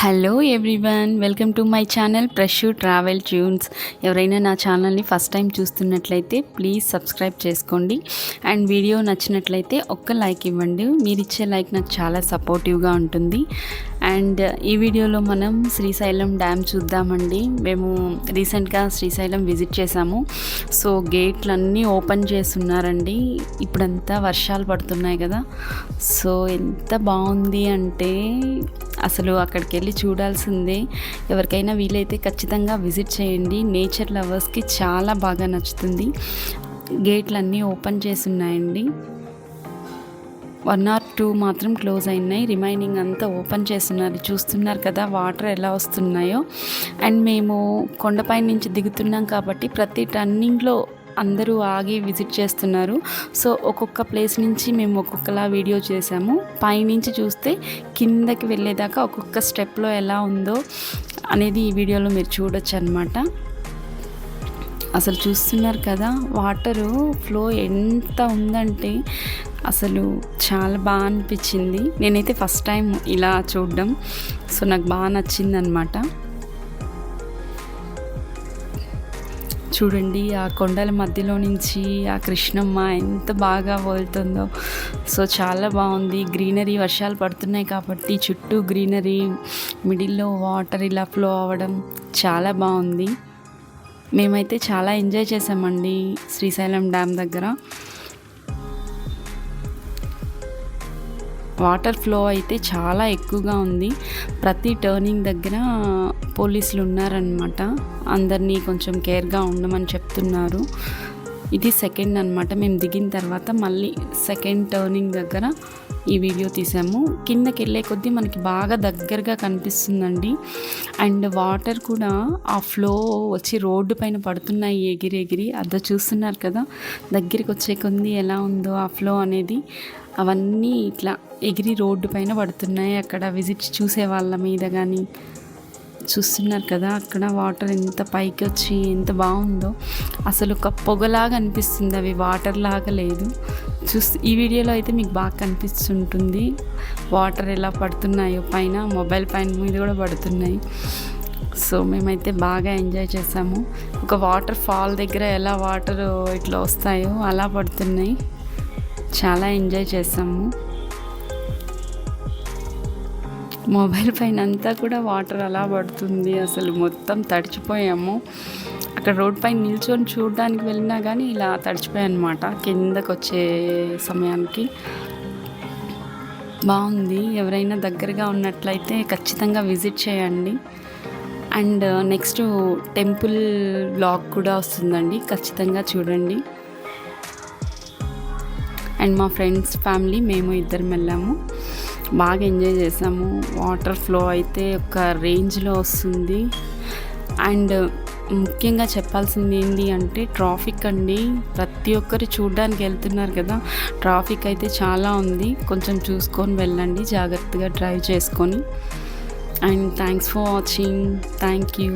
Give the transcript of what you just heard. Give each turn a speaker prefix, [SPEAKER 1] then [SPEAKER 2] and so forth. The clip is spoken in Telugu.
[SPEAKER 1] Hello everyone welcome to my channel ప్రష్యూ travel tunes ఎవరైనా నా ఛానల్ని ఫస్ట్ టైం చూస్తున్నట్లయితే ప్లీజ్ సబ్స్క్రైబ్ చేసుకోండి. అండ్ వీడియో నచ్చినట్లయితే ఒక్క లైక్ ఇవ్వండి. మీరు ఇచ్చే లైక్ నాకు చాలా సపోర్టివ్గా ఉంటుంది. అండ్ ఈ వీడియోలో మనం శ్రీశైలం డ్యామ్ చూద్దామండి. మేము రీసెంట్గా శ్రీశైలం విజిట్ చేసాము సో గేట్లన్నీ ఓపెన్ చేస్తున్నారండి. ఇప్పుడంతా వర్షాలు పడుతున్నాయి కదా. సో ఎంత బాగుంది అంటే అసలు అక్కడికి వెళ్ళి చూడాల్సిందే. ఎవరికైనా వీలైతే ఖచ్చితంగా విజిట్ చేయండి. నేచర్ లవర్స్కి చాలా బాగా నచ్చుతుంది. గేట్లన్నీ ఓపెన్ చేసి ఉన్నాయండి వన్ ఆర్ టూ మాత్రం క్లోజ్ అయినాయి. రిమైనింగ్ అంతా ఓపెన్ చేస్తున్నారు. చూస్తున్నారు కదా వాటర్ ఎలా వస్తున్నాయో. అండ్ మేము కొండపై నుంచి దిగుతున్నాం కాబట్టి ప్రతి టర్నింగ్లో అందరూ ఆగి విజిట్ చేస్తున్నారు. సో ఒక్కొక్క ప్లేస్ నుంచి మేము ఒక్కొక్కలా వీడియో చేసాము పైనుంచి చూస్తే కిందకి వెళ్ళేదాకా ఒక్కొక్క స్టెప్లో ఎలా ఉందో అనేది ఈ వీడియోలో మీరు చూడొచ్చు అనమాట అసలు చూస్తున్నారు కదా వాటరు ఫ్లో ఎంత ఉందంటే అసలు చాలా బాగా అనిపించింది. నేనైతే ఫస్ట్ టైం ఇలా చూడడం. సో నాకు బాగా నచ్చింది చూడండి ఆ కొండల మధ్యలో నుంచి ఆ కృష్ణమ్మ ఎంత బాగా వదులుతుందో సో చాలా బాగుంది. గ్రీనరీ వర్షాలు పడుతున్నాయి కాబట్టి చుట్టూ గ్రీనరీ మిడిల్లో వాటర్ ఇలా ఫ్లో అవ్వడం చాలా బాగుంది. మేమైతే చాలా ఎంజాయ్ చేసామండి శ్రీశైలం డ్యామ్ దగ్గర. వాటర్ ఫ్లో అయితే చాలా ఎక్కువగా ఉంది. ప్రతి టర్నింగ్ దగ్గర పోలీసులు ఉన్నారనమాట అందరినీ కొంచెం కేర్గా ఉండమని చెప్తున్నారు. ఇది సెకండ్ అనమాట మేము దిగిన తర్వాత మళ్ళీ సెకండ్ టర్నింగ్ దగ్గర ఈ వీడియో తీసాము. కిందకి వెళ్ళే కొద్దీ మనకి బాగా దగ్గరగా కనిపిస్తుందండి. అండ్ వాటర్ కూడా ఆ ఫ్లో వచ్చి రోడ్డు పైన పడుతున్నాయి ఎగిరి ఎగిరి అదో చూస్తున్నారు కదా దగ్గరికి వచ్చే కొద్ది ఎలా ఉందో ఆ ఫ్లో అనేది. అవన్నీ ఇట్లా ఎగిరి రోడ్డు పైన పడుతున్నాయి. అక్కడ విజిట్ చూసే వాళ్ళ మీద కానీ చూస్తున్నారు కదా అక్కడ వాటర్ ఎంత పైకి వచ్చి ఎంత బాగుందో. అసలు ఒక పొగలాగా అనిపిస్తుంది అవి వాటర్ లాగా లేదు. చూస్ ఈ వీడియోలో అయితే మీకు బాగా కనిపిస్తుంటుంది. వాటర్ ఎలా పడుతున్నాయో పైన మొబైల్ పైన మీద కూడా పడుతున్నాయి. సో మేమైతే బాగా ఎంజాయ్ చేసాము. ఒక వాటర్ ఫాల్ దగ్గర ఎలా వాటర్ ఇట్లా వస్తాయో అలా పడుతున్నాయి. చాలా ఎంజాయ్ చేసాము. మొబైల్ పైన అంతా కూడా వాటర్ అలా పడుతుంది. అసలు మొత్తం తడిచిపోయాము. అక్కడ రోడ్ పైన నిల్చొని చూడడానికి వెళ్ళినా కానీ ఇలా తడిచిపోయానమాట కిందకు వచ్చే సమయానికి. బాగుంది. ఎవరైనా దగ్గరగా ఉన్నట్లయితే ఖచ్చితంగా విజిట్ చేయండి. అండ్ నెక్స్ట్ టెంపుల్ బ్లాగ్ కూడా వస్తుందండి. ఖచ్చితంగా చూడండి. అండ్ మా ఫ్రెండ్స్ ఫ్యామిలీ మేము ఇద్దరం వెళ్ళాము. బాగా ఎంజాయ్ చేసాము. వాటర్ ఫ్లో అయితే ఒక రేంజ్లో వస్తుంది. అండ్ ముఖ్యంగా చెప్పాల్సింది ఏంటి అంటే ట్రాఫిక్ అండి. ప్రతి ఒక్కరు చూడడానికి వెళ్తున్నారు కదా. ట్రాఫిక్ అయితే చాలా ఉంది. కొంచెం చూసుకొని వెళ్ళండి. జాగ్రత్తగా డ్రైవ్ చేసుకొని. And thanks for watching. Thank you.